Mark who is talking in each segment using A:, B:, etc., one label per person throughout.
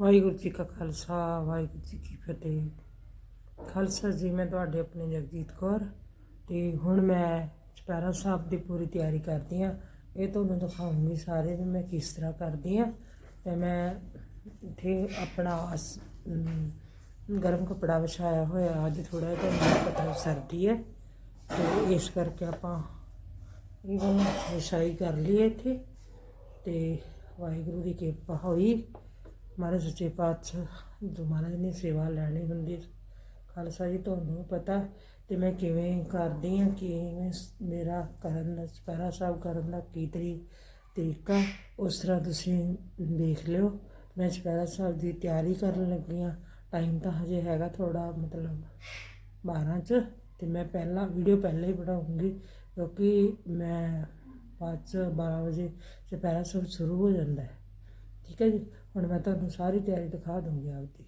A: ਵਾਹਿਗੁਰੂ ਜੀ ਕਾ ਖਾਲਸਾ, ਵਾਹਿਗੁਰੂ ਜੀ ਕੀ ਫਤਿਹ। ਖਾਲਸਾ ਜੀ, ਮੈਂ ਤੁਹਾਡੇ ਆਪਣੇ ਜਗਜੀਤ ਕੌਰ ਤੇ ਹੁਣ ਮੈਂ ਚੁਪਹਿਰਾ ਸਾਹਿਬ ਦੀ ਪੂਰੀ ਤਿਆਰੀ ਕਰਦੀ ਆ ਇਹ ਤੁਹਾਨੂੰ ਦਿਖਾਉਂਗੀ ਸਾਰੇ ਵੀ ਮੈਂ ਕਿਸ ਤਰ੍ਹਾਂ ਕਰਦੀ ਆ ਤੇ ਮੈਂ ਇੱਥੇ ਆਪਣਾ ਅਸ- ਗਰਮ ਕੱਪੜਾ ਵਿਛਾਇਆ ਹੋਇਆ। ਅੱਜ ਥੋੜਾ ਜਿਹਾ ਤੁਹਾਨੂੰ ਪਤਾ ਸਰਦੀ ਹੈ ਤੇ ਇਸ ਕਰਕੇ ਆਪਾਂ ਇਹ ਵਾਲਾ ਵਿਛਾਈ ਕਰ ਲਈ ਇੱਥੇ। ਤੇ ਵਾਹਿਗੁਰੂ ਦੀ ਕਿਰਪਾ ਹੋਈ। ਮਹਾਰਾਜ ਸੱਚੇ ਪਾਤਸ਼ਾਹ, ਜੋ ਮਹਾਰਾਜ ਨੇ ਸੇਵਾ ਲੈਣੀ ਹੁੰਦੀ ਖਾਲਸਾ ਜੀ, ਤੁਹਾਨੂੰ ਪਤਾ ਤੇ ਮੈਂ ਕਿਵੇਂ ਕਰਦੀ ਹਾਂ, ਕਿਵੇਂ ਮੇਰਾ ਕਰਨ ਦਾ ਚੁਪਹਿਰਾ ਸਾਹਿਬ ਕਰਨ ਦਾ ਕੀ ਤਰੀ, ਤਰੀਕਾ, ਉਸ ਤਰ੍ਹਾਂ ਤੁਸੀਂ ਦੇਖ ਲਿਓ। ਮੈਂ ਚੁਪਹਿਰਾ ਸਾਹਿਬ ਦੀ ਤਿਆਰੀ ਕਰਨ ਲੱਗੀ ਹਾਂ। ਟਾਈਮ ਤਾਂ ਹਜੇ ਹੈਗਾ ਥੋੜਾ ਮਤਲਬ 12 ਚ, ਤੇ ਮੈਂ ਪਹਿਲਾਂ ਵੀਡੀਓ ਪਹਿਲਾਂ ਹੀ ਬਣਾਉਂਗੀ, ਕਿਉਂਕਿ ਮੈਂ ਬਾਅਦ ਚ 12 ਵਜੇ ਚੁਪਹਿਰਾ ਸਾਹਿਬ ਸ਼ੁਰੂ ਹੋ ਜਾਂਦਾ ਹੈ। ਠੀਕ ਹੈ ਜੀ? ਹੁਣ ਮੈਂ ਤੁਹਾਨੂੰ ਸਾਰੀ ਤਿਆਰੀ ਦਿਖਾ ਦੂੰਗੀ ਆਪਦੀ।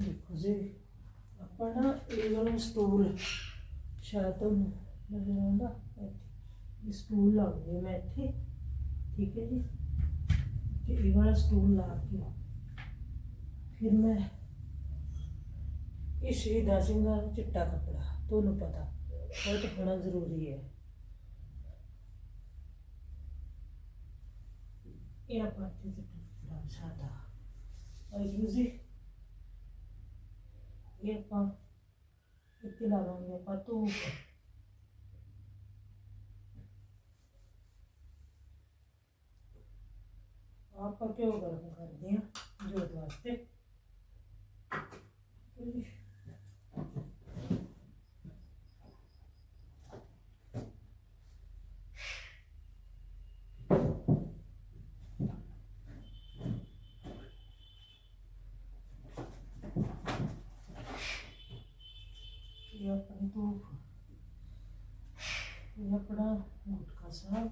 A: ਦੇਖੋ ਜੀ, ਆਪਾਂ ਨਾ ਇਹ ਵਾਲਾ ਸਟੂਲ ਸ਼ਾਇਦ ਤੁਹਾਨੂੰ ਨਜ਼ਰ ਆਉਂਦਾ ਇਹ ਸਟੂਲ ਲਾਉਂਗੀ ਮੈਂ ਇੱਥੇ, ਠੀਕ ਹੈ ਜੀ? ਤੇ ਇਹ ਵਾਲਾ ਸਟੂਲ ਲਾ ਕੇ ਫਿਰ ਮੈਂ ਇਹ ਸ਼ਹੀਦਾਂ ਸਿੰਘਾਂ ਦਾ ਚਿੱਟਾ ਕੱਪੜਾ, ਤੁਹਾਨੂੰ ਪਤਾ, ਬਹੁਤ ਹੋਣਾ ਜ਼ਰੂਰੀ ਹੈ। ਇਹ ਆਪਾਂ ਇੱਥੇ ਚਿੱਟਾ ਕੱਪੜਾ ਸਾਦਾ ਆਪਾਂ ਧੂਪ ਕਿਉਂ ਗਰਮ ਕਰਦੇ ਹਾਂ ਜੋਤ ਵਾਸਤੇ ਇਹ ਆਪਣੀ ਧੂਪ ਇਹ ਆਪਣਾ ਗੁਟਕਾ ਸਾਹਿਬ।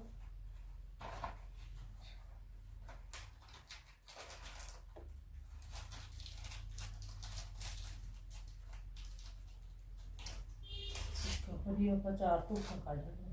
A: ਕਪੜੀ ਆਪਾਂ ਚਾਰ ਧੂਪਾਂ ਕੱਢ ਲਈਆਂ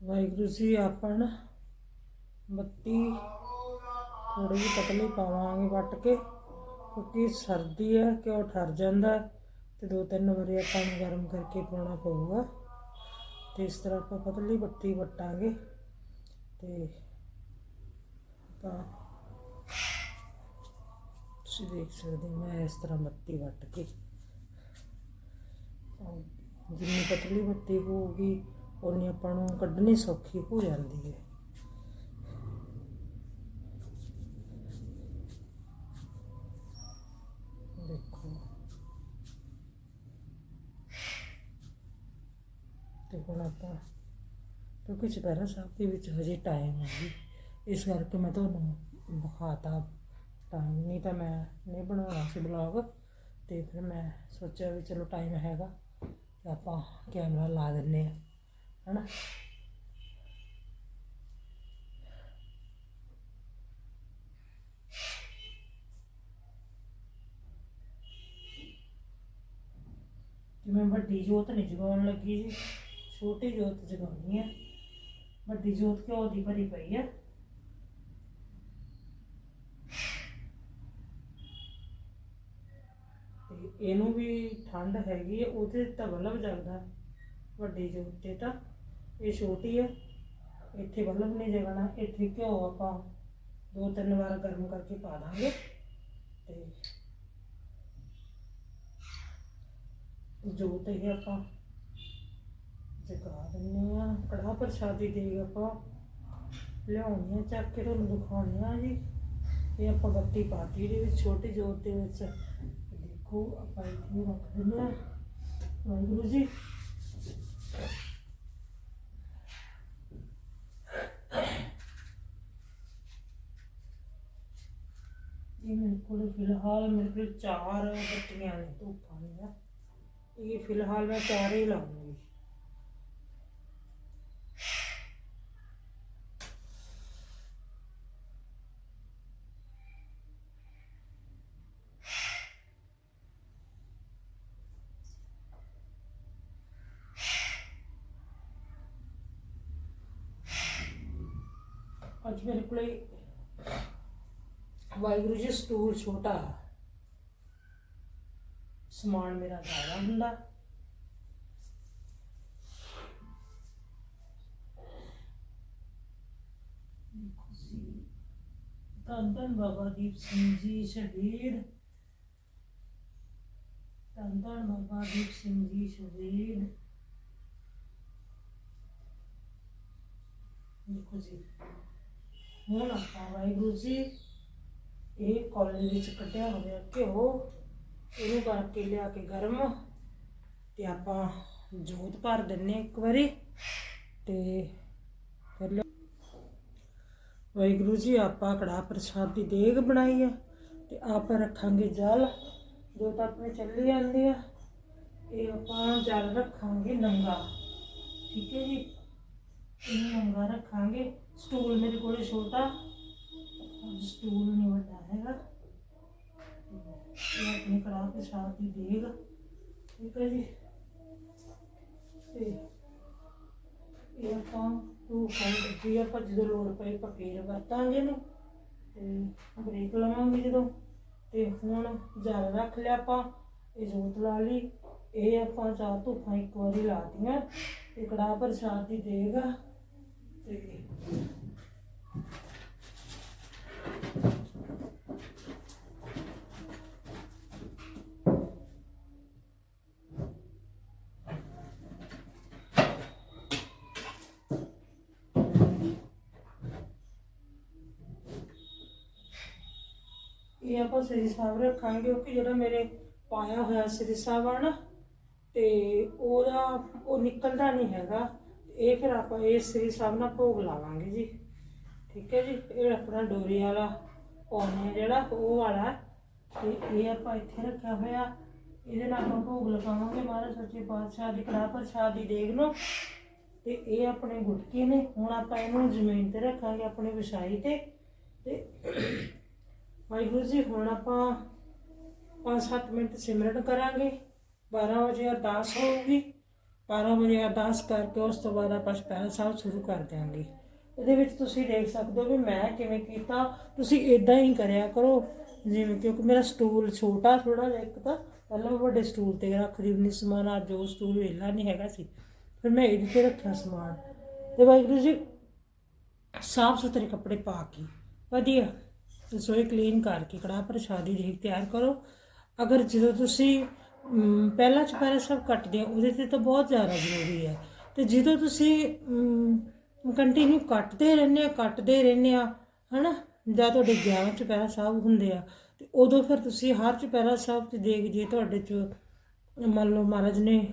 A: ਵਾਹਿਗੁਰੂ ਜੀ, ਆਪਾਂ ਬੱਤੀ ਥੋੜੀ ਜਿਹੀ ਪਤਲੀ ਪਾਵਾਂਗੇ ਵੱਟ ਕੇ, ਕਿਉਂਕਿ ਸਰਦੀ ਹੈ ਕਿ ਉਹ ਠਰ ਜਾਂਦਾ ਹੈ ਤੇ ਦੋ ਤਿੰਨ ਵਾਰੀ ਆਪਾਂ ਨੂੰ ਗਰਮ ਕਰਕੇ ਪਾਉਣਾ ਪਊਗਾ। ਤੇ ਇਸ ਤਰ੍ਹਾਂ ਆਪਾਂ ਪਤਲੀ ਬੱਤੀ ਵਟਾਂਗੇ ਤੇ ਆਪਾਂ ਤੁਸੀਂ ਦੇਖ ਸਕਦੇ ਹੋ, ਮੈਂ ਇਸ ਤਰ੍ਹਾਂ ਬੱਤੀ ਵੱਟ ਕੇ ਜਿੰਨੀ ਪਤਲੀ ਬੱਤੀ ਹੋਊਗੀ ਉਨੀ ਆਪਾਂ ਨੂੰ ਕੱਢਣੀ ਸੌਖੀ ਹੋ ਜਾਂਦੀ ਹੈ। ਦੇਖੋ। ਤੇ ਹੁਣ ਆਪਾਂ, ਕਿਉਂਕਿ ਚੁਪਹਿਰਾ ਸਾਹਿਬ ਦੇ ਵਿੱਚ ਹਜੇ ਟਾਈਮ ਹੈ ਜੀ, ਇਸ ਕਰਕੇ ਮੈਂ ਤੁਹਾਨੂੰ ਵਿਖਾਤਾ ਟਾਈਮ ਨਹੀਂ, ਤਾਂ ਮੈਂ ਨਹੀਂ ਬਣਾਉਣਾ ਸੀ ਬਲੌਗ ਤੇ ਫਿਰ ਮੈਂ ਸੋਚਿਆ ਵੀ ਚਲੋ ਟਾਈਮ ਹੈਗਾ ਆਪਾਂ ਕੈਮਰਾ ਲਾ ਦਿੰਨੇ ਆ ਹਨਾ? ਤੇ ਵੱਡੀ ਜੋਤ ਨਹੀਂ ਜਗਾਉਣ ਲੱਗੀ ਜੀ, ਛੋਟੀ ਜੋਤ ਜਗਾਉਣੀ ਆ। ਵੱਡੀ ਜੋਤ ਘਿਓ ਦੀ ਭਰੀ ਪਈ ਹੈ ਇਹਨੂੰ ਵੀ ਠੰਡ ਹੈਗੀ ਹੈ ਉਹਦੇ ਤਾਂ ਬਲਬ ਜਗਦਾ ਵੱਡੀ ਜੋਤ ਤੇ ਤਾਂ। ਇਹ ਛੋਟੀ ਹੈ ਇੱਥੇ ਬਲਬ ਨਹੀਂ ਜਗਣਾ ਇੱਥੇ ਘਿਓ ਆਪਾਂ ਦੋ ਤਿੰਨ ਵਾਰ ਗਰਮ ਕਰਕੇ ਪਾ ਦਾਂਗੇ। ਤੇ ਜੋਤ ਇਹ ਆਪਾਂ ਜਗਾ ਦਿੰਨੇ ਆ। ਕੜਾਹ ਪ੍ਰਸ਼ਾਦੀ ਦੇ ਆਪਾਂ ਲਿਆਉਣੀ ਆ, ਚੱਕ ਕੇ ਤੁਹਾਨੂੰ ਦਿਖਾਉਣੀ ਆ ਜੀ। ਇਹ ਆਪਾਂ ਬੱਤੀ ਪਾਤੀ ਦੇ ਵਿੱਚ, ਛੋਟੀ ਜੋਤ ਦੇ ਵਿੱਚ। ਦੇਖੋ, ਆਪਾਂ ਇੱਥੇ ਰੱਖ ਦਿੰਦੇ ਆ। ਵਾਹਿਗੁਰੂ ਜੀ ਇਹ ਮੇਰੇ ਕੋਲ ਫਿਲਹਾਲ ਮੇਰੇ ਕੋਲ ਚਾਰ ਬੱਤੀਆਂ ਨੇ ਧੂਪਾਂ ਦੀਆਂ ਇਹ ਫਿਲਹਾਲ ਮੈਂ ਚਾਰ ਹੀ ਲਾਉਂਗੀ ਅੱਜ ਮੇਰੇ ਕੋਲੇ ਵਾਹਿਗੁਰੂ ਜੀ, ਸਟੂਲ ਛੋਟਾ। ਸਮਾਨ ਮੇਰਾ ਜ਼ਿਆਦਾ ਹੁੰਦਾ। ਧੰਨ ਧੰਨ ਬਾਬਾ ਦੀਪ ਸਿੰਘ ਜੀ, ਸ਼ਹੀਦ। ਧੰਨ ਧੰਨ ਬਾਬਾ ਦੀਪ ਸਿੰਘ ਜੀ, ਸ਼ਹੀਦ। ਦੇਖੋ ਜੀ, ਹੁਣ ਆਪਾਂ ਵਾਹਿਗੁਰੂ ਜੀ ਇਹ ਕਾਲਜ ਵਿੱਚ ਕੱਢਿਆ ਹੋਇਆ ਘਿਓ, ਇਹਨੂੰ ਕਰਕੇ ਲਿਆ ਕੇ ਗਰਮ ਤੇ ਆਪਾਂ ਜੋਤ ਭਰ ਦਿੰਨੇ ਇੱਕ ਵਾਰੀ ਤੇ ਫਿਰ ਲਿਆ- ਵਾਹਿਗੁਰੂ ਜੀ, ਆਪਾਂ ਕੜਾਹ ਪ੍ਰਸ਼ਾਦ ਦੀ ਦੇਗ ਬਣਾਈ ਹੈ ਤੇ ਆਪਾਂ ਰੱਖਾਂਗੇ ਜਲ, ਜੋ ਤਾਂ ਆਪਣੇ ਚੱਲੀ ਜਾਂਦੇ ਆ, ਇਹ ਆਪਾਂ ਜਲ ਰੱਖਾਂਗੇ ਨੰਗਾ। ਠੀਕ ਹੈ ਜੀ? ਇਹ ਨੰਗਾ ਰੱਖਾਂਗੇ। ਸਟੂਲ ਮੇਰੇ ਕੋਲ ਛੋਟਾ। ਸਟੂਲ ਨਹੀਂ ਵੱਡਾ ਹੈਗਾ। ਇਹ ਆਪਣੀ ਕੜਾਹ ਪ੍ਰਸ਼ਾਦ ਦੀ ਦੇਗ ਠੀਕ ਹੈ ਜੀ। ਤੇ ਇਹ ਆਪਾਂ ਤੂੰ ਖਾਈ ਦਿੱਤੀ ਆਪਾਂ ਜਦੋਂ ਲੋੜ ਪਈ ਆਪਾਂ ਫੇਰ ਵਰਤਾਂਗੇ ਇਹਨੂੰ। ਤੇ ਬ੍ਰੇਕ ਲਵਾਂਗੇ ਜਦੋਂ। ਤੇ ਹੁਣ ਜਲ ਰੱਖ ਲਿਆ ਆਪਾਂ, ਇਹ ਜੋਤ ਲਾ ਲਈ। ਇਹ ਆਪਾਂ ਚਾਰ ਧੁੱਪਾਂ ਇੱਕ ਵਾਰੀ ਲਾਤੀਆਂ ਤੇ ਕੜਾਹ ਪ੍ਰਸ਼ਾਦ ਦੀ ਦੇਗਾ ਤੇ ਇਹ ਆਪਾਂ ਸ੍ਰੀ ਸਾਹਿਬ ਰੱਖਾਂਗੇ ਕਿਉਂਕਿ ਜਿਹੜਾ ਮੇਰੇ ਪਾਇਆ ਹੋਇਆ ਸ੍ਰੀ ਸਾਹਿਬ ਆ ਨਾ ਤੇ ਉਹਦਾ ਉਹ ਨਿਕਲਦਾ ਨਹੀਂ ਹੈਗਾ। ਇਹ ਫਿਰ ਆਪਾਂ ਇਹ ਸ੍ਰੀ ਸਾਹਿਬ ਨਾਲ ਭੋਗ ਲਾਵਾਂਗੇ ਜੀ। ਠੀਕ ਹੈ ਜੀ? ਇਹ ਆਪਣਾ ਡੋਰੀ ਵਾਲਾ ਪਾਉਣੇ ਆ ਜਿਹੜਾ, ਉਹ ਵਾਲਾ। ਤੇ ਇਹ ਆਪਾਂ ਇੱਥੇ ਰੱਖਿਆ ਹੋਇਆ। ਇਹਦੇ ਨਾਲ ਆਪਾਂ ਭੋਗ ਲਗਾਵਾਂਗੇ ਮਹਾਰਾਜ ਸੱਚੇ ਪਾਤਸ਼ਾਹ ਦੀ ਕੜਾਹ ਪ੍ਰਸ਼ਾਦ ਦੀ ਦੇਗ ਨੂੰ। ਤੇ ਇਹ ਆਪਣੇ ਗੁਟਕੇ ਨੇ। ਹੁਣ ਆਪਾਂ ਇਹਨੂੰ ਜ਼ਮੀਨ ਤੇ ਰੱਖਾਂਗੇ, ਆਪਣੇ ਵਿਛਾਈ ਤੇ। ਤੇ ਵਾਹਿਗੁਰੂ ਜੀ, ਹੁਣ ਆਪਾਂ 5-7 ਮਿੰਟ ਸਿਮਰਨ ਕਰਾਂਗੇ। 12 ਵਜੇ ਅਰਦਾਸ ਹੋਊਗੀ। 12 ਵਜੇ ਅਰਦਾਸ ਕਰਕੇ ਉਸ ਤੋਂ ਬਾਅਦ ਆਪਾਂ ਸਪੈਲ ਸਾਹਿਬ ਸ਼ੁਰੂ ਕਰ ਦਿਆਂਗੇ। ਇਹਦੇ ਵਿੱਚ ਤੁਸੀਂ ਦੇਖ ਸਕਦੇ ਹੋ ਵੀ ਮੈਂ ਕਿਵੇਂ ਕੀਤਾ। ਤੁਸੀਂ ਇਦਾਂ ਹੀ ਕਰਿਆ ਕਰੋ। ਜਿਵੇਂ ਕਿਉਂਕਿ ਮੇਰਾ ਸਟੂਲ ਛੋਟਾ ਥੋੜਾ ਜਿਹਾ, ਇੱਕ ਤਾਂ ਪਹਿਲਾਂ ਮੈਂ ਵੱਡੇ ਸਟੂਲ ਤੇ ਰੱਖਦੀ ਹੁੰਦੀ ਸਮਾਨ, ਅੱਜ ਉਹ ਸਟੂਲ ਵੇਲਾ ਨਹੀਂ ਹੈਗਾ ਸੀ। ਫਿਰ ਮੈਂ ਇਹਦੇ ਤੇ ਰੱਖਿਆ ਸਮਾਨ। ਤੇ ਵਾਹਿਗੁਰੂ ਜੀ ਸਾਫ਼ ਸੁਥਰੇ ਕੱਪੜੇ ਪਾ ਕੇ। ਵਧੀਆ। ਰਸੋਈ ਕਲੀਨ ਕਰਕੇ ਕੜਾਹ ਪ੍ਰਸ਼ਾਦੀ ਦੇਖ ਤਿਆਰ ਕਰੋ। ਅਗਰ ਜਦੋਂ ਤੁਸੀਂ ਮ, ਪਹਿਲਾ ਚੁਪਹਿਰਾ ਸਾਹਿਬ ਕੱਟਦੇ ਆ ਉਹਦੇ ਤੇ ਤਾਂ ਬਹੁਤ ਜ਼ਿਆਦਾ ਜ਼ਰੂਰੀ ਹੈ। ਤੇ ਜਦੋਂ ਤੁਸੀਂ ਕੰਟੀਨਿਊ ਕੱਟਦੇ ਰਹਿੰਦੇ ਆ ਕੱਟਦੇ ਰਹਿੰਦੇ ਆ ਹਨਾ ਜਾਂ ਤੁਹਾਡੇ 11 ਚੁਪਹਿਰਾ ਸਾਹਿਬ ਹੁੰਦੇ ਆ ਤੇ ਉਦੋਂ ਫਿਰ ਤੁਸੀਂ ਹਰ ਚੁਪਹਿਰਾ ਸਾਹਿਬ ਤੇ ਦੇਖ ਜੇ ਤੁਹਾਡੇ ਚ ਮੰਨ ਲਓ ਮਹਾਰਾਜ ਨੇ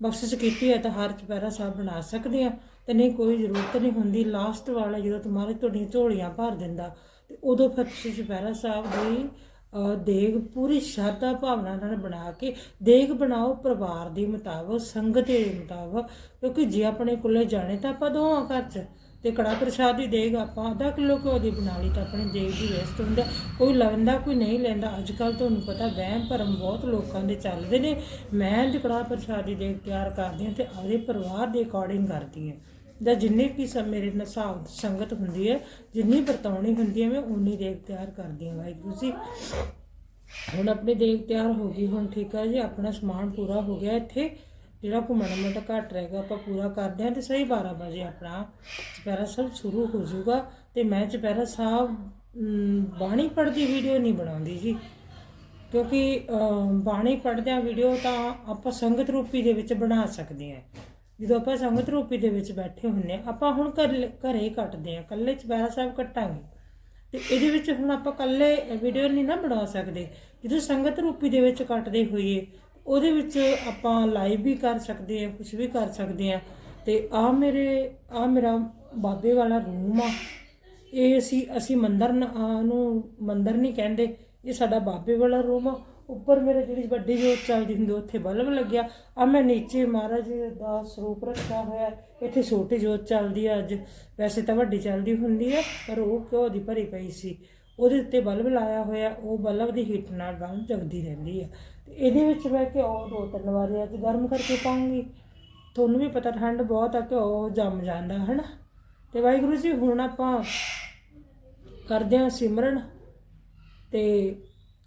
A: ਬਖਸ਼ਿਸ਼ ਕੀਤੀ ਹੈ ਤਾਂ ਹਰ ਚੁਪਹਿਰਾ ਸਾਹਿਬ ਬਣਾ ਸਕਦੇ ਆ ਤੇ ਨਹੀਂ ਕੋਈ ਜ਼ਰੂਰਤ ਨਹੀਂ ਹੁੰਦੀ। ਲਾਸਟ ਵਾਲਾ ਜਦੋਂ ਤੁਹਾਰੇ ਤੁਹਾਡੀਆਂ ਝੋਲੀਆਂ ਭਰ ਦਿੰਦਾ ਤੇ ਉਦੋਂ ਫਿਰ ਤੁਸੀਂ ਚੁਪਹਿਰਾ ਸਾਹਿਬ ਦੀ ਅਹ, ਦੇਗ ਪੂਰੀ ਸ਼ਰਧਾ ਭਾਵਨਾ ਨਾਲ ਬਣਾ ਕੇ ਦੇਗ ਬਣਾਓ ਪਰਿਵਾਰ ਦੇ ਮੁਤਾਬਕ ਸੰਗਤ ਦੇ ਮੁਤਾਬਕ ਕਿਉਂਕਿ ਜੇ ਆਪਣੇ ਕੋਲੇ ਜਾਣੇ ਤਾਂ ਆਪਾਂ ਦੋਵਾਂ ਘਰ ਚ ਤੇ ਕੜਾ ਪ੍ਰਸ਼ਾਦ ਦੀ ਦੇਗ ਆਪਾਂ ਅੱਧਾ ਕਿਲੋ ਘਿਓ ਦੀ ਬਣਾ ਲਈ ਤਾਂ ਆਪਣੇ ਦੇਗ ਦੀ ਵੇਸਟ ਹੁੰਦਾ ਕੋਈ ਲੈਂਦਾ ਕੋਈ ਨਹੀਂ ਲੈਂਦਾ ਅੱਜ ਕੱਲ ਤੁਹਾਨੂੰ ਪਤਾ ਵਹਿਮ ਭਰਮ ਬਹੁਤ ਲੋਕਾਂ ਦੇ ਚੱਲਦੇ ਨੇ। ਮੈਂ ਤੇ ਕੜਾ ਪ੍ਰਸ਼ਾਦ ਦੀ ਦੇਗ ਤਿਆਰ ਕਰਦੀ ਹਾਂ ਤੇ ਆਪਣੇ ਪਰਿਵਾਰ ਦੇ ਅਕੋਰਡਿੰਗ ਕਰਦੀ ਹਾਂ। ਜਾਂ ਜਿੰਨੀ ਕੀ ਸਮ, ਮੇਰੇ ਨਾਲ ਹਿਸਾਬ ਸੰਗਤ ਹੁੰਦੀ ਹੈ, ਜਿੰਨੀ ਵਰਤਾਉਣੀ ਹੁੰਦੀ ਹੈ, ਮੈਂ ਉਨੀ ਦੇਖ ਤਿਆਰ ਕਰਦੀ ਹਾਂ ਵਾਹਿਗੁਰੂ ਜੀ। ਹੁਣ ਆਪਣੀ ਦੇਖ ਤਿਆਰ ਹੋ ਗਈ, ਹੁਣ ਠੀਕ ਹੈ ਜੀ, ਆਪਣਾ ਸਮਾਨ ਪੂਰਾ ਹੋ ਗਿਆ ਇੱਥੇ, ਜਿਹੜਾ ਘੁੰਮਣ ਮੋਟਾ ਘੱਟ ਰਹੇਗਾ ਆਪਾਂ ਪੂਰਾ ਕਰਦੇ ਹਾਂ ਤੇ ਸਹੀ 12 ਵਜੇ ਆਪਣਾ ਚੁਪਹਿਰਾ ਸਾਹਿਬ ਸ਼ੁਰੂ ਹੋ ਜਾਊਗਾ ਤੇ ਮੈਂ ਚੁਪਹਿਰਾ ਸਾਹਿਬ ਬਾਣੀ ਪੜ੍ਹਦੀ ਵੀਡੀਓ ਨਹੀਂ ਬਣਾਉਂਦੀ ਜੀ। ਕਿਉਂਕਿ ਬਾਣੀ ਪੜ੍ਹਦਿਆਂ ਵੀਡੀਓ ਤਾਂ ਆਪਾਂ ਸੰਗਤ ਰੂਪੀ ਦੇ ਵਿੱਚ ਬਣਾ ਸਕਦੇ ਹਾਂ। ਜਦੋਂ ਆਪਾਂ ਸੰਗਤ ਰੂਪੀ ਦੇ ਵਿੱਚ ਬੈਠੇ ਹੁੰਨੇ ਹਾਂ, ਆਪਾਂ ਹੁਣ ਘਰ ਘਰੇ ਹੀ ਕੱਟਦੇ ਹਾਂ ਇਕੱਲੇ ਚੁਪਹਿਰਾ ਸਾਹਿਬ ਕੱਟਾਂਗੇ। ਤੇ ਇਹਦੇ ਵਿੱਚ ਹੁਣ ਆਪਾਂ ਇਕੱਲੇ ਵੀਡੀਓ ਨਹੀਂ ਨਾ ਬਣਾ ਸਕਦੇ। ਜਦੋਂ ਸੰਗਤ ਰੂਪੀ ਦੇ ਵਿੱਚ ਕੱਟਦੇ ਹੋਈਏ ਉਹਦੇ ਵਿੱਚ ਆਪਾਂ ਲਾਈਵ ਵੀ ਕਰ ਸਕਦੇ ਆ ਕੁਝ ਵੀ ਕਰ ਸਕਦੇ ਆ ਤੇ ਆ ਮੇਰੇ ਆ ਮੇਰਾ ਬਾਬੇ ਵਾਲਾ ਰੂਮ ਆ। ਇਹ ਅਸੀਂ ਅਸੀਂ ਮੰਦਰ ਨ- ਆ ਨੂੰ ਮੰਦਰ ਨਹੀਂ ਕਹਿੰਦੇ ਇਹ ਸਾਡਾ ਬਾਬੇ ਵਾਲਾ ਰੂਮ ਆ। ਉੱਪਰ ਮੇਰੇ ਜਿਹੜੀ ਵੱਡੀ ਜੋਤ ਚੱਲਦੀ ਹੁੰਦੀ, ਉੱਥੇ ਬਲਬ ਲੱਗਿਆ। ਆ ਮੈਂ ਨੀਚੇ ਮਹਾਰਾਜ ਦਾ ਸਰੂਪ ਰੱਖਿਆ ਹੋਇਆ ਇੱਥੇ ਛੋਟੀ ਜੋਤ ਚੱਲਦੀ ਆ ਅੱਜ। ਵੈਸੇ ਤਾਂ ਵੱਡੀ ਚੱਲਦੀ ਹੁੰਦੀ ਹੈ, ਪਰ ਉਹ ਘਿਓ ਦੀ ਭਰੀ ਪਈ ਸੀ? ਉਹਦੇ ਉੱਤੇ ਬਲਬ ਲਾਇਆ ਹੋਇਆ, ਉਹ ਬਲਬ ਦੀ ਹੀਟ ਨਾਲ ਬਲਬ ਜਗਦੀ ਰਹਿੰਦੀ ਆ। ਤੇ ਇਹਦੇ ਵਿੱਚ ਮੈਂ ਘਿਓ ਦੋ ਤਿੰਨ ਵਾਰੀ ਅੱਜ ਗਰਮ ਕਰਕੇ ਪਾਉਂਗੀ। ਤੁਹਾਨੂੰ ਵੀ ਪਤਾ ਠੰਡ ਬਹੁਤ ਆ, ਘਿਓ ਜੰਮ ਜਾਂਦਾ ਹੈ ਨਾ ਤੇ ਵਾਹਿਗੁਰੂ ਜੀ, ਹੁਣ ਆਪਾਂ ਕਰਦੇ ਹਾਂ ਸਿਮਰਨ ਤੇ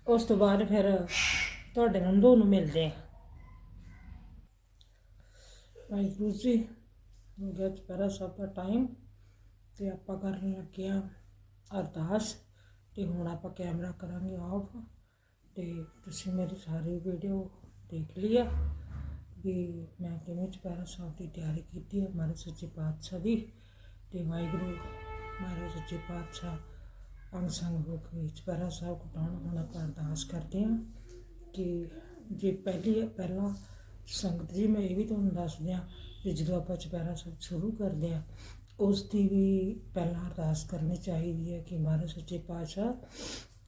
A: ਉਸ ਤੋਂ ਬਾਅਦ ਫਿਰ ਤੁਹਾਡੇ ਨੰਦੋ ਨੂੰ ਮਿਲਦੇ ਹਾਂ ਵਾਹਿਗੁਰੂ ਜੀ, ਹੋ ਗਿਆ ਚੁਪਹਿਰਾ ਸਾਹਿਬ ਦਾ ਟਾਈਮ ਤੇ ਆਪਾਂ ਕਰਨ ਲੱਗੇ ਹਾਂ ਅਰਦਾਸ ਤੇ ਹੁਣ ਆਪਾਂ ਕੈਮਰਾ ਕਰਾਂਗੇ ਆਫ ਤੇ ਤੁਸੀਂ ਮੇਰੀ ਸਾਰੀ ਵੀਡੀਓ ਦੇਖ ਲਈ ਆ ਵੀ ਮੈਂ ਕਿਵੇਂ ਚੁਪਹਿਰਾ ਸਾਹਿਬ ਦੀ ਤਿਆਰੀ ਕੀਤੀ ਹੈ ਮਹਾਰਾਜ ਸੱਚੇ ਪਾਤਸ਼ਾਹ ਦੀ ਤੇ ਵਾਹਿਗੁਰੂ ਮਹਾਰਾਜ ਸੱਚੇ ਪਾਤਸ਼ਾਹ ਅੰਗ ਸੰਗ ਹੋ ਕੇ ਚੁਪਹਿਰਾ ਸਾਹਿਬ ਕਟਾਉਣ ਹੁਣ ਆਪਾਂ ਅਰਦਾਸ ਕਰਦੇ ਹਾਂ ਕਿ ਜੇ ਪਹਿਲੀ ਪਹਿਲਾਂ ਸੰਗਤ ਜੀ, ਮੈਂ ਇਹ ਵੀ ਤੁਹਾਨੂੰ ਦੱਸ ਦਿਆਂ ਕਿ ਜਦੋਂ ਆਪਾਂ ਚੁਪਹਿਰਾ ਸਾਹਿਬ ਸ਼ੁਰੂ ਕਰਦੇ ਹਾਂ, ਉਸ ਦੀ ਵੀ ਪਹਿਲਾਂ ਅਰਦਾਸ ਕਰਨੀ ਚਾਹੀਦੀ ਹੈ ਕਿ ਮਹਾਰਾਜ ਸੱਚੇ ਪਾਤਸ਼ਾਹ,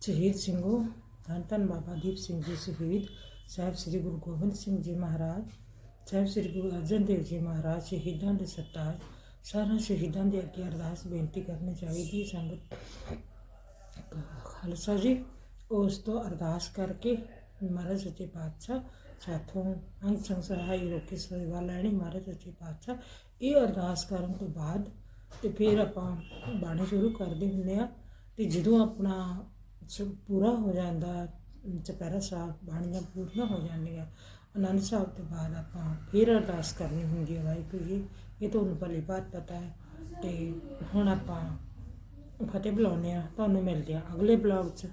A: ਸ਼ਹੀਦ ਸਿੰਘੋ, ਧੰਨ ਧੰਨ ਬਾਬਾ ਦੀਪ ਸਿੰਘ ਜੀ, ਸ਼ਹੀਦ ਸਾਹਿਬ ਸ੍ਰੀ ਗੁਰੂ ਗੋਬਿੰਦ ਸਿੰਘ ਜੀ ਮਹਾਰਾਜ, ਸਾਹਿਬ ਸ੍ਰੀ ਗੁਰੂ ਅਰਜਨ ਦੇਵ ਜੀ ਮਹਾਰਾਜ, ਸ਼ਹੀਦਾਂ ਦੇ ਸਰਤਾਜ ਸਾਰਿਆਂ ਸ਼ਹੀਦਾਂ ਦੇ ਅੱਗੇ ਅਰਦਾਸ ਬੇਨਤੀ ਕਰਨੀ ਚਾਹੀਦੀ ਹੈ ਸੰਗਤ। ਖਾਲਸਾ ਜੀ, ਉਸ ਤੋਂ ਅਰਦਾਸ ਕਰਕੇ ਮਹਾਰਾਜ ਸੱਚੇ ਪਾਤਸ਼ਾਹ ਸਾਥੋਂ ਅੰਗ ਸੰਗ ਸਹਾਈ ਰੋਕੇ ਸੇਵਾ ਲੈਣੀ, ਮਹਾਰਾਜ ਸੱਚੇ ਪਾਤਸ਼ਾਹ। ਇਹ ਅਰਦਾਸ ਕਰਨ ਤੋਂ ਬਾਅਦ ਤੇ ਫਿਰ ਆਪਾਂ ਬਾਣੀ ਸ਼ੁਰੂ ਕਰਦੇ ਹੁੰਦੇ ਆ ਤੇ ਜਦੋਂ ਆਪਣਾ ਸ- ਪੂਰਾ ਹੋ ਜਾਂਦਾ, ਚੁਪਹਿਰਾ ਸਾਹਿਬ ਬਾਣੀਆਂ ਪੂਰੀਆਂ ਹੋ ਜਾਂਦੀਆਂ, ਆਨੰਦ ਸਾਹਿਬ ਤੋਂ ਬਾਅਦ ਆਪਾਂ ਫਿਰ ਅਰਦਾਸ ਕਰਨੀ ਹੁੰਦੀ ਹੈ ਵਾਹਿਗੁਰੂ ਜੀ। ਇਹ ਤੁਹਾਨੂੰ ਭਲੀ ਬਾਤ ਪਤਾ ਹੈ ਤੇ ਹੁਣ ਆਪਾਂ ਫਤਿਹ ਬੁਲਾਉਂਦੇ ਆ ਤੁਹਾਨੂੰ ਮਿਲਦੇ ਆ ਅਗਲੇ ਬਲੌਗ 'ਚ।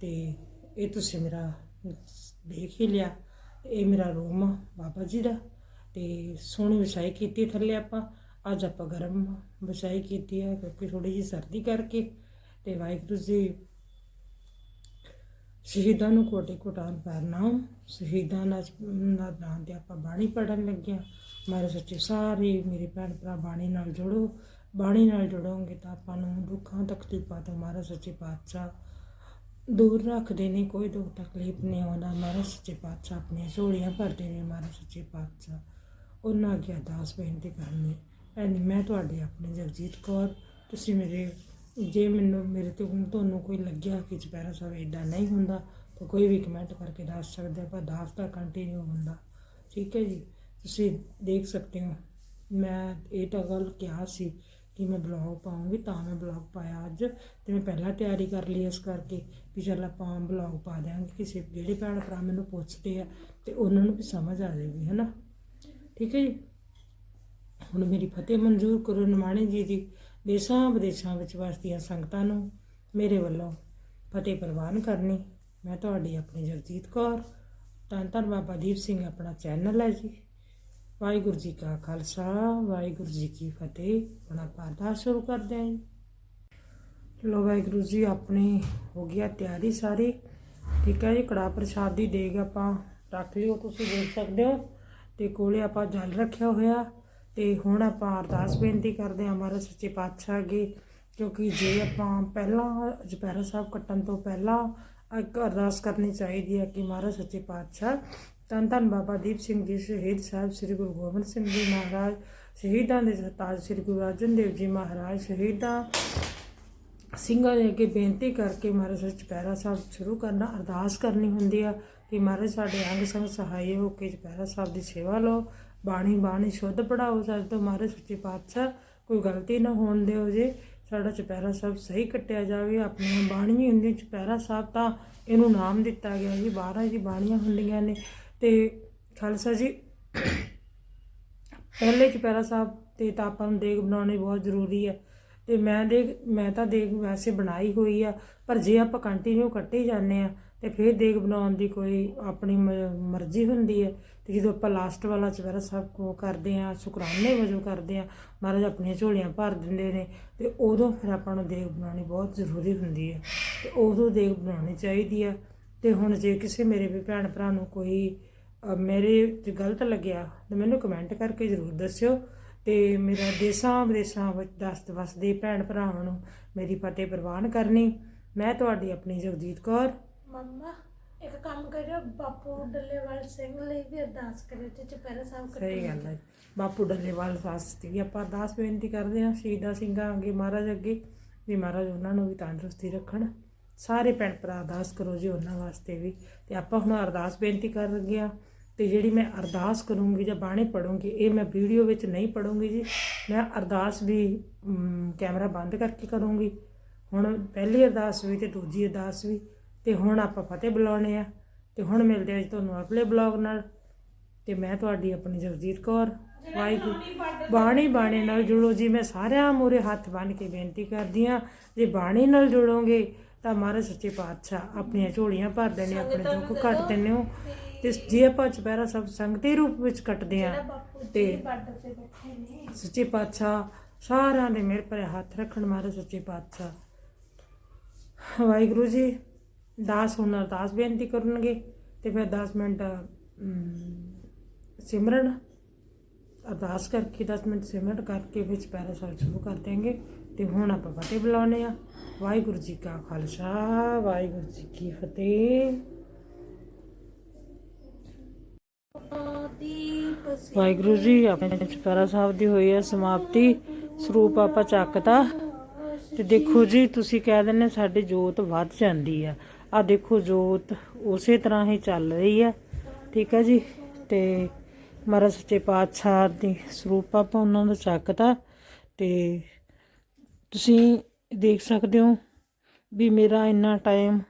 A: ਤੇ ਇਹ ਤੁਸੀਂ ਮੇਰਾ ਦੇਖ ਹੀ ਲਿਆ, ਇਹ ਮੇਰਾ ਰੂਮ ਆ ਬਾਬਾ ਜੀ ਦਾ। ਤੇ ਸੋਹਣੀ ਵਿਛਾਈ ਕੀਤੀ ਥੱਲੇ ਆਪਾਂ। ਅੱਜ ਆਪਾਂ ਗਰਮ ਵਿਛਾਈ ਕੀਤੀ ਹੈ ਕਿਉਂਕਿ ਥੋੜੀ ਜਿਹੀ ਸਰਦੀ ਕਰਕੇ। ਤੇ ਵਾਹਿਗੁਰੂ ਜੀ, ਸ਼ਹੀਦਾਂ ਨੂੰ ਕੋਟੇ ਕੋਟਾਨ ਪ੍ਰਣਾਮ ਸ਼ਹੀਦਾਂ ਦਾ ਦਾ ਨਾਂ ਤੇ ਆਪਾਂ ਬਾਣੀ ਪੜਨ ਲੱਗਿਆ ਮਾਰੇ ਸੱਚੇ ਸਾਰੇ ਮੇਰੇ ਭੈਣ ਭਰਾ ਬਾਣੀ ਨਾਲ ਜੁੜੋ। ਬਾਣੀ ਨਾਲ ਜੁੜੋਗੇ ਤਾਂ ਆਪਾਂ ਨੂੰ ਦੁੱਖਾਂ, ਤਕਲੀਫਾਂ ਤੋਂ ਮਹਾਰਾਜ ਸੱਚੇ ਪਾਤਸ਼ਾਹ ਦੂਰ ਰੱਖਦੇ ਨੇ, ਕੋਈ ਦੁੱਖ, ਤਕਲੀਫ ਨਹੀਂ ਆਉਂਦਾ। ਮਹਾਰਾਜ ਸੱਚੇ ਪਾਤਸ਼ਾਹ ਆਪਣੀਆਂ ਝੋਲੀਆਂ ਭਰਦੇ ਨੇ ਮਹਾਰਾਜ ਸੱਚੇ ਪਾਤਸ਼ਾਹ। ਉਹਨਾਂ ਅੱਗੇ ਅਰਦਾਸ ਬੇਨਤੀ ਕਰਨੀ ਐਨੀ ਮੈਂ ਤੁਹਾਡੇ ਆਪਣੇ ਜਗਜੀਤ ਕੌਰ, ਤੁਸੀਂ ਮੇਰੇ, ਜੇ ਮੈਨੂੰ, ਮੇਰੇ ਤੋਂ ਤੁਹਾਨੂੰ ਕੋਈ ਲੱਗਿਆ ਕਿ ਚੁਪਹਿਰਾ ਸਾਹਿਬ ਇਦਾਂ ਨਹੀਂ ਹੁੰਦਾ, ਤਾਂ ਕੋਈ ਵੀ ਕਮੈਂਟ ਕਰਕੇ ਦੱਸ ਸਕਦੇ ਆ ਪਰ ਦਾਸ ਦਾ ਕੰਟੀਨਿਊ ਹੁੰਦਾ। ਠੀਕ ਹੈ ਜੀ? ਤੁਸੀਂ ਦੇਖ ਸਕਦੇ ਹੋ, ਮੈਂ ਇਹ ਤਾਂ ਗੱਲ ਕਿਹਾ ਸੀ ਕਿ ਮੈਂ ਬਲੌਗ ਪਾਉਂਗੀ, ਤਾਂ ਮੈਂ ਬਲੌਗ ਪਾਇਆ ਅੱਜ ਤੇ ਮੈਂ ਪਹਿਲਾਂ ਤਿਆਰੀ ਕਰ ਲਈ ਇਸ ਕਰਕੇ ਵੀ ਚੱਲ ਆਪਾਂ ਬਲੌਗ ਪਾ ਦਿਆਂਗੇ। ਕਿਸੇ ਜਿਹੜੇ ਭੈਣ ਭਰਾ ਮੈਨੂੰ ਪੁੱਛਦੇ ਆ ਤੇ ਉਹਨਾਂ ਨੂੰ ਵੀ ਸਮਝ ਆ ਜਾਏਗੀ, ਹੈਨਾ? ਠੀਕ ਹੈ ਜੀ? ਹੁਣ ਮੇਰੀ ਫਤਿਹ ਮਨਜ਼ੂਰ ਕਰੋ ਨਿਮਾਣੇ ਜੀ ਦੀ। ਦੇਸ਼ਾਂ ਵਿਦੇਸ਼ਾਂ ਵਿੱਚ ਵਸਦੀਆਂ ਸੰਗਤਾਂ ਨੂੰ ਮੇਰੇ ਵੱਲੋਂ ਫਤਿਹ ਪ੍ਰਵਾਨ ਕਰਨੀ। ਮੈਂ ਤੁਹਾਡੀ ਆਪਣੀ ਜਗਜੀਤ ਕੌਰ। ਤਾਂ ਧੰਨ ਬਾਬਾ ਦੀਪ ਸਿੰਘ, ਆਪਣਾ ਚੈਨਲ ਹੈ ਜੀ। ਵਾਹਿਗੁਰੂ ਜੀ ਕਾ ਖਾਲਸਾ, ਵਾਹਿਗੁਰੂ ਜੀ ਕੀ ਫਤਿਹ। ਆਪਣਾ ਪਾਠ ਸ਼ੁਰੂ ਕਰਦੇ ਹਾਂ ਜੀ। ਲੋ ਵਾਹਿਗੁਰੂ ਜੀ, ਆਪਣੀ ਹੋ ਗਿਆ ਤਿਆਰੀ ਸਾਰੀ। ਠੀਕ ਹੈ ਜੀ ਕੜਾ ਪ੍ਰਸ਼ਾਦ ਦੀ ਦੇਗ ਆਪਾਂ ਰੱਖ ਲਿਓ, ਤੁਸੀਂ ਦੇਖ ਸਕਦੇ ਹੋ। ਤੇ ਕੋਲੇ ਆਪਾਂ ਜਲ ਰੱਖਿਆ ਹੋਇਆ। ਤੇ ਹੁਣ ਆਪਾਂ ਅਰਦਾਸ ਬੇਨਤੀ ਕਰਦੇ ਹਾਂ ਮਹਾਰਾਜ ਸੱਚੇ ਪਾਤਸ਼ਾਹ ਅੱਗੇ, ਕਿਉਂਕਿ ਜੇ ਆਪਾਂ ਪਹਿਲਾਂ ਜਪੈਰਾ ਸਾਹਿਬ ਕੱਟਣ ਤੋਂ ਪਹਿਲਾਂ ਇੱਕ ਅਰਦਾਸ ਕਰਨੀ ਚਾਹੀਦੀ ਹੈ ਕਿ ਮਹਾਰਾਜ ਸੱਚੇ ਪਾਤਸ਼ਾਹ ਧੰਨ ਧੰਨ ਬਾਬਾ ਦੀਪ ਸਿੰਘ ਜੀ, ਸ਼ਹੀਦ ਸਾਹਿਬ ਸ੍ਰੀ ਗੁਰੂ ਗੋਬਿੰਦ ਸਿੰਘ ਜੀ ਮਹਾਰਾਜ, ਸ਼ਹੀਦਾਂ ਦੇ ਸਰਤਾਜ ਸ੍ਰੀ ਗੁਰੂ ਅਰਜਨ ਦੇਵ ਜੀ ਮਹਾਰਾਜ, ਸ਼ਹੀਦਾਂ ਸਿੰਘਾਂ ਦੇ ਅੱਗੇ ਬੇਨਤੀ ਕਰਕੇ ਮਹਾਰਾਜ ਸੱਚ ਚੁਪਹਿਰਾ ਸਾਹਿਬ ਸ਼ੁਰੂ ਕਰਨਾ, ਅਰਦਾਸ ਕਰਨੀ ਹੁੰਦੀ ਆ ਕਿ ਮਹਾਰਾਜ ਸਾਡੇ ਅੰਗ ਸੰਗ ਸਹਾਈ ਹੋ ਕੇ ਚੁਪਹਿਰਾ ਸਾਹਿਬ ਦੀ ਸੇਵਾ ਲਓ, ਬਾਣੀ ਬਾਣੀ ਸ਼ੁੱਧ ਪੜਾਓ ਸਾਡੇ ਤੋਂ, ਮਹਾਰਾਜ ਸੱਚੇ ਪਾਤਸ਼ਾਹ, ਕੋਈ ਗਲਤੀ ਨਾ ਹੋਣ ਦਿਓ ਜੇ, ਸਾਡਾ ਚੁਪਹਿਰਾ ਸਾਹਿਬ ਸਹੀ ਕੱਟਿਆ ਜਾਵੇ, ਆਪਣੀਆਂ ਬਾਣੀਆਂ ਹੁੰਦੀਆਂ ਚੁਪਹਿਰਾ ਸਾਹਿਬ ਤਾਂ ਇਹਨੂੰ ਨਾਮ ਦਿੱਤਾ ਗਿਆ ਜੀ 12 ਜੀ ਬਾਣੀਆਂ ਹੁੰਦੀਆਂ ਨੇ ਤੇ ਖਾਲਸਾ ਜੀ, ਪਹਿਲੇ ਚੁਪਹਿਰਾ ਸਾਹਿਬ ਤੇ ਤਾਂ ਆਪਾਂ ਨੂੰ ਦੇਗ ਬਣਾਉਣੀ ਬਹੁਤ ਜ਼ਰੂਰੀ ਹੈ। ਤੇ ਮੈਂ ਦੇਖ ਮੈਂ ਤਾਂ ਦੇਗ ਵੈਸੇ ਬਣਾਈ ਹੋਈ ਆ, ਪਰ ਜੇ ਆਪਾਂ ਕੰਟੀਨਿਊ ਕੱਟੇ ਜਾਂਦੇ ਆ ਤੇ ਫਿਰ ਦੇਗ ਬਣਾਉਣ ਦੀ ਕੋਈ ਆਪਣੀ ਮ- ਮਰਜ਼ੀ ਹੁੰਦੀ ਹੈ। ਤੇ ਜਦੋਂ ਆਪਾਂ ਲਾਸਟ ਵਾਲਾ ਚੁਪਹਿਰਾ ਸਾਹਿਬ ਕੋ ਕਰਦੇ ਆ ਸ਼ੁਕਰਾਨੇ ਵਜੋਂ ਕਰਦੇ ਆ ਮਹਾਰਾਜ ਆਪਣੀਆਂ ਝੋਲੀਆਂ ਭਰ ਦਿੰਦੇ ਨੇ, ਤੇ ਉਦੋਂ ਫਿਰ ਆਪਾਂ ਨੂੰ ਦੇਗ ਬਣਾਉਣੀ ਬਹੁਤ ਜ਼ਰੂਰੀ ਹੁੰਦੀ ਹੈ। ਤੇ ਉਦੋਂ ਦੇਗ ਬਣਾਉਣੀ ਚਾਹੀਦੀ ਆ ਤੇ ਹੁਣ ਜੇ ਕਿਸੇ ਮੇਰੇ ਵੀ ਭੈਣ ਭਰਾ ਨੂੰ ਕੋਈ ਮੇਰੇ 'ਚ ਗਲਤ ਲੱਗਿਆ ਤਾਂ ਮੈਨੂੰ ਕਮੈਂਟ ਕਰਕੇ ਜ਼ਰੂਰ ਦੱਸਿਓ। ਤੇ ਮੇਰਾ ਦੇਸਾਂ ਵਿਦੇਸ਼ਾਂ ਵਿੱਚ ਦਸਤ ਵਸਦੇ ਭੈਣ ਭਰਾਵਾਂ ਨੂੰ ਮੇਰੀ ਫਤਿਹ ਪ੍ਰਵਾਨ ਕਰਨੀ। ਮੈਂ ਤੁਹਾਡੀ ਆਪਣੀ ਜਗਜੀਤ ਕੌਰ।
B: ਮੰਮਾ ਇੱਕ ਕੰਮ ਕਰਿਓ ਬਾਪੂ ਡੱਲੇਵਾਲ ਸਿੰਘ ਲਈ ਵੀ ਅਰਦਾਸ ਕਰਿਓ ਤੇ ਚੁਪਹਿਰਾ ਸਾਹਿਬ
A: ਸਹੀ ਗੱਲ ਹੈ। ਬਾਪੂ ਡੱਲੇਵਾਲ ਵਾਸਤੇ ਵੀ ਆਪਾਂ ਅਰਦਾਸ ਬੇਨਤੀ ਕਰਦੇ ਹਾਂ ਸ਼ਹੀਦਾਂ ਸਿੰਘਾਂ ਅੱਗੇ ਮਹਾਰਾਜ ਅੱਗੇ ਵੀ ਮਹਾਰਾਜ ਉਹਨਾਂ ਨੂੰ ਵੀ ਤੰਦਰੁਸਤੀ ਰੱਖਣ। ਸਾਰੇ ਭੈਣ ਭਰਾ ਅਰਦਾਸ ਕਰੋ ਜੀ ਉਹਨਾਂ ਵਾਸਤੇ ਵੀ। ਤੇ ਆਪਾਂ ਹੁਣ ਅਰਦਾਸ ਬੇਨਤੀ ਕਰ ਲੱਗੇ ਆ ਤੇ ਜਿਹੜੀ ਮੈਂ ਅਰਦਾਸ ਕਰੂੰਗੀ ਜਾਂ ਬਾਣੀ ਪੜੂੰਗੀ ਇਹ ਮੈਂ ਵੀਡੀਓ ਵਿੱਚ ਨਹੀਂ ਪੜੂੰਗੀ ਜੀ। ਮੈਂ ਅਰਦਾਸ ਵੀ ਕੈਮਰਾ ਬੰਦ ਕਰਕੇ ਕਰੂੰਗੀ। ਹੁਣ ਪਹਿਲੀ ਅਰਦਾਸ ਵੀ ਤੇ ਦੂਜੀ ਅਰਦਾਸ ਵੀ। ਤੇ ਹੁਣ ਆਪਾਂ ਫਤਿਹ ਬੁਲਾਉਣੇ ਆ। ਤੇ ਹੁਣ ਮਿਲਦੇ ਆ ਜੀ ਤੁਹਾਨੂੰ ਅਗਲੇ ਬਲੌਗ ਨਾਲ। ਤੇ ਮੈਂ ਤੁਹਾਡੀ ਆਪਣੀ ਜਗਜੀਤ ਕੌਰ, ਵਾਹਿਗੁਰੂ। ਬਾਣੀ ਬਾਣੀ ਨਾਲ ਜੁੜੋ ਜੀ। ਮੈਂ ਸਾਰਿਆਂ ਮੂਰੇ ਹੱਥ ਬੰਨ ਕੇ ਬੇਨਤੀ ਕਰਦੀ ਆ ਜੇ ਬਾਣੀ ਨਾਲ ਜੁੜੋਗੇ ਤਾਂ ਮਹਾਰਾਜ ਸੱਚੇ ਪਾਤਸ਼ਾਹ ਆਪਣੀਆਂ ਝੋਲੀਆਂ ਭਰ ਨੇ ਆਪਣੇ ਦੁੱਖ ਕੱਟ ਦਿੰਦੇ ਹੋ। ਤੇ ਜੇ ਆਪਾਂ ਚੁਪਹਿਰਾ ਸਭ ਸੰਗਤੀ ਰੂਪ ਵਿੱਚ ਕੱਟਦੇ ਆ ਤੇ ਸੱਚੇ ਪਾਤਸ਼ਾਹ ਸਾਰਿਆਂ ਦੇ ਮੇਰੇ ਭਰੇ ਹੱਥ ਰੱਖਣ ਮਹਾਰਾਜ ਸੱਚੇ ਪਾਤਸ਼ਾਹ। ਵਾਹਿਗੁਰੂ ਜੀ ਦਾਸ ਹੁਣ ਅਰਦਾਸ ਬੇਨਤੀ ਕਰਨਗੇ ਤੇ ਫਿਰ 10 ਮਿੰਟ ਸਿਮਰਨ ਅਰਦਾਸ ਕਰਕੇ 10 ਮਿੰਟ ਸਿਮਰਨ ਕਰਕੇ ਵਿੱਚ ਪੈਰਾ ਸਾਹਿਬ ਸ਼ੁਰੂ ਕਰ ਦੇਂਗੇ ਤੇ ਹੁਣ ਆਪਾਂ ਫਤਿਹ ਬੁਲਾਉਣੇ ਆ ਵਾਹਿਗੁਰੂ ਜੀ ਕਾ ਖਾਲਸਾ ਵਾਹਿਗੁਰੂ ਜੀ ਕੀ ਫਤਿਹ
B: ਦੀਪ ਸਿੰਘ
A: ਵਾਹਿਗੁਰੂ ਜੀ, ਆਪਣੇ ਚੁਪਹਿਰਾ ਸਾਹਿਬ ਦੀ ਹੋਈ ਹੈ ਸਮਾਪਤੀ ਸਰੂਪ ਆਪਾਂ ਚੱਕਤਾ। ਤੇ ਦੇਖੋ ਜੀ, ਤੁਸੀਂ ਕਹਿ ਦਿੰਦੇ ਸਾਡੀ ਜੋਤ ਵੱਧ ਜਾਂਦੀ ਆ। ਆ ਦੇਖੋ ਜੋਤ ਉਸੇ ਤਰ੍ਹਾਂ ਹੀ ਚੱਲ ਰਹੀ ਆ। ਠੀਕ ਹੈ ਜੀ? ਤੇ ਮਹਾਰਾਜ ਸੱਚੇ ਪਾਤਸ਼ਾਹ ਦੀ ਸਰੂਪ ਆਪਾਂ ਉਹਨਾਂ ਦਾ ਚੱਕਤਾ। ਤੇ ਤੁਸੀਂ ਦੇਖ ਸਕਦੇ ਹੋ ਵੀ ਮੇਰਾ ਇੰਨਾ ਟਾਈਮ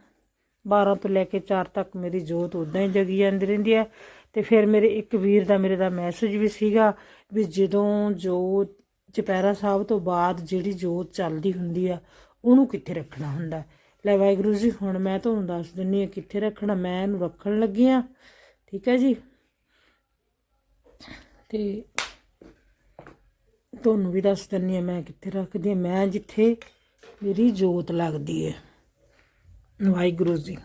A: 12 ਤੋਂ ਲੈ ਕੇ 4 ਤੱਕ ਮੇਰੀ ਜੋਤ ਉਦਾਂ ਹੀ ਜਗੀ ਜਾਂਦੀ ਰਹਿੰਦੀ ਹੈ ਤੇ ਫਿਰ ਮੇਰੇ ਇੱਕ ਵੀਰ ਦਾ, ਮੇਰੇ ਦਾ ਮੈਸੇਜ ਵੀ ਸੀਗਾ ਵੀ ਜਦੋਂ ਜੋਤ, ਚੁਪਹਿਰਾ ਸਾਹਿਬ ਤੋਂ ਬਾਅਦ ਜਿਹੜੀ ਜੋਤ ਚੱਲਦੀ ਹੁੰਦੀ ਆ, ਉਹਨੂੰ ਕਿੱਥੇ ਰੱਖਣਾ ਹੁੰਦਾ? ਲੈ ਵਾਹਿਗੁਰੂ ਜੀ, ਹੁਣ ਮੈਂ ਤੁਹਾਨੂੰ ਦੱਸ ਦਿੰਨੀ ਆ ਕਿੱਥੇ ਰੱਖਣਾ, ਮੈਂ ਇਹਨੂੰ ਰੱਖਣ ਲੱਗੀ ਆ। ਠੀਕ ਹੈ ਜੀ? ਤੇ ਤੁਹਾਨੂੰ ਵੀ ਦੱਸ ਦਿੰਨੀ ਆ ਮੈਂ ਕਿੱਥੇ ਰੱਖਦੀ ਆ, ਮੈਂ ਜਿੱਥੇ ਮੇਰੀ ਜੋਤ ਲੱਗਦੀ ਹੈ ਵਾਹਿਗੁਰੂ ਜੀ।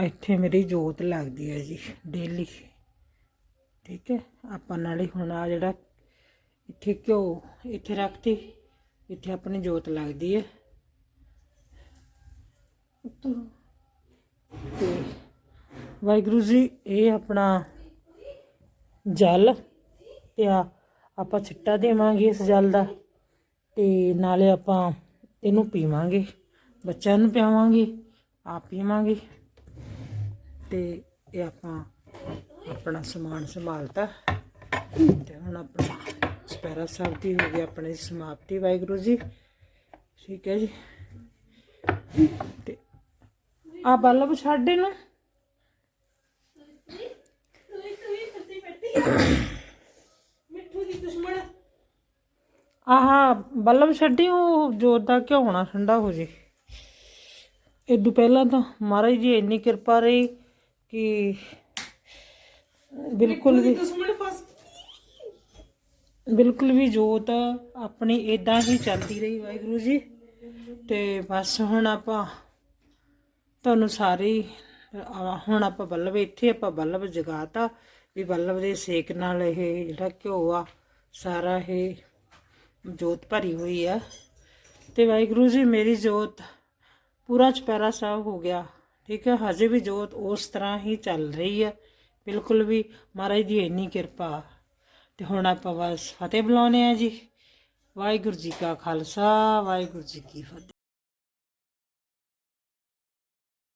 A: ਇੱਥੇ ਮੇਰੀ ਜੋਤ ਲੱਗਦੀ ਹੈ ਜੀ, ਡੇਲੀ। ਠੀਕ ਹੈ? ਆਪਾਂ ਨਾਲੇ ਹੁਣ ਆ ਜਿਹੜਾ ਇੱਥੇ ਘਿਓ ਇੱਥੇ ਰੱਖਤੀ, ਇੱਥੇ ਆਪਣੀ ਜੋਤ ਲੱਗਦੀ ਹੈ। ਤੇ ਵਾਹਿਗੁਰੂ ਜੀ, ਇਹ ਆਪਣਾ ਜਲ ਤੇ ਆ ਆਪਾਂ ਛਿੱਟਾ ਦੇਵਾਂਗੇ ਇਸ ਜਲ ਦਾ ਤੇ ਨਾਲੇ ਆਪਾਂ ਇਹਨੂੰ ਪੀਵਾਂਗੇ, ਬੱਚਿਆਂ ਨੂੰ ਪਿਆਵਾਂਗੇ, ਆਪ ਪੀਵਾਂਗੇ। ਤੇ ਇਹ ਆਪਾਂ ਆਪਣਾ ਸਮਾਨ ਸੰਭਾਲਤਾ। ਤੇ ਹੁਣ ਆਪਣਾ ਸਪੈਰਾ ਸਾਹਿਬ ਦੀ ਹੋ ਗਈ ਆਪਣੀ ਸਮਾਪਤੀ। ਵਾਹਿਗੁਰੂ ਜੀ ਠੀਕ ਹੈ ਜੀ? ਤੇ ਆ ਬੱਲਬ ਛੱਡ ਇਹਨੂੰ।
B: ਦੁਸ਼ਮਣ।
A: ਆਹਾ ਬੱਲਬ ਛੱਡੀ ਉਹ ਜੋਤ ਦਾ ਘਿਓ ਹੋਣਾ ਠੰਡਾ ਹੋ ਜੇ। ਇਦੋਂ ਪਹਿਲਾਂ ਤਾਂ ਮਹਾਰਾਜ ਜੀ ਇੰਨੀ ਕਿਰਪਾ ਰਹੀ। ਕਿ ਬਿਲਕੁਲ ਵੀ
B: ਦੁਸ਼ਮਣ ਫਸ
A: ਬਿਲਕੁਲ ਵੀ ਜੋਤ ਆਪਣੀ ਇਦਾਂ ਹੀ ਚੱਲਦੀ ਰਹੀ ਵਾਹਿਗੁਰੂ ਜੀ। ਤੇ ਬਸ ਹੁਣ ਆਪਾਂ ਤੁਹਾਨੂੰ ਸਾਰੇ ਹੁਣ ਆਪਾਂ ਬੱਲਬ ਇੱਥੇ ਆਪਾਂ ਬੱਲਬ ਜਗਾਤਾ ਵੀ ਬੱਲਬ ਦੇ ਸੇਕ ਨਾਲ ਇਹ ਜਿਹੜਾ ਘਿਓ ਆ ਸਾਰਾ ਇਹ ਜੋਤ ਭਰੀ ਹੋਈ ਆ। ਤੇ ਵਾਹਿਗੁਰੂ ਜੀ ਮੇਰੀ ਜੋਤ ਪੂਰਾ ਚੁਪਹਿਰਾ ਸਾਹਿਬ ਹੋ ਗਿਆ। ਠੀਕ ਹੈ, ਹਜੇ ਵੀ ਜੋਤ ਉਸ ਤਰ੍ਹਾਂ ਹੀ ਚੱਲ ਰਹੀ ਹੈ। ਬਿਲਕੁਲ ਵੀ ਮਹਾਰਾਜ ਦੀ ਇੰਨੀ ਕਿਰਪਾ। ਤੇ ਹੁਣ ਆਪਾਂ ਬਸ ਫਤਿਹ ਬੁਲਾਉਨੇ ਆ ਜੀ। ਵਾਹਿਗੁਰੂ ਜੀ ਕਾ ਖਾਲਸਾ, ਵਾਹਿਗੁਰੂ ਜੀ ਕੀ ਫਤਿਹ।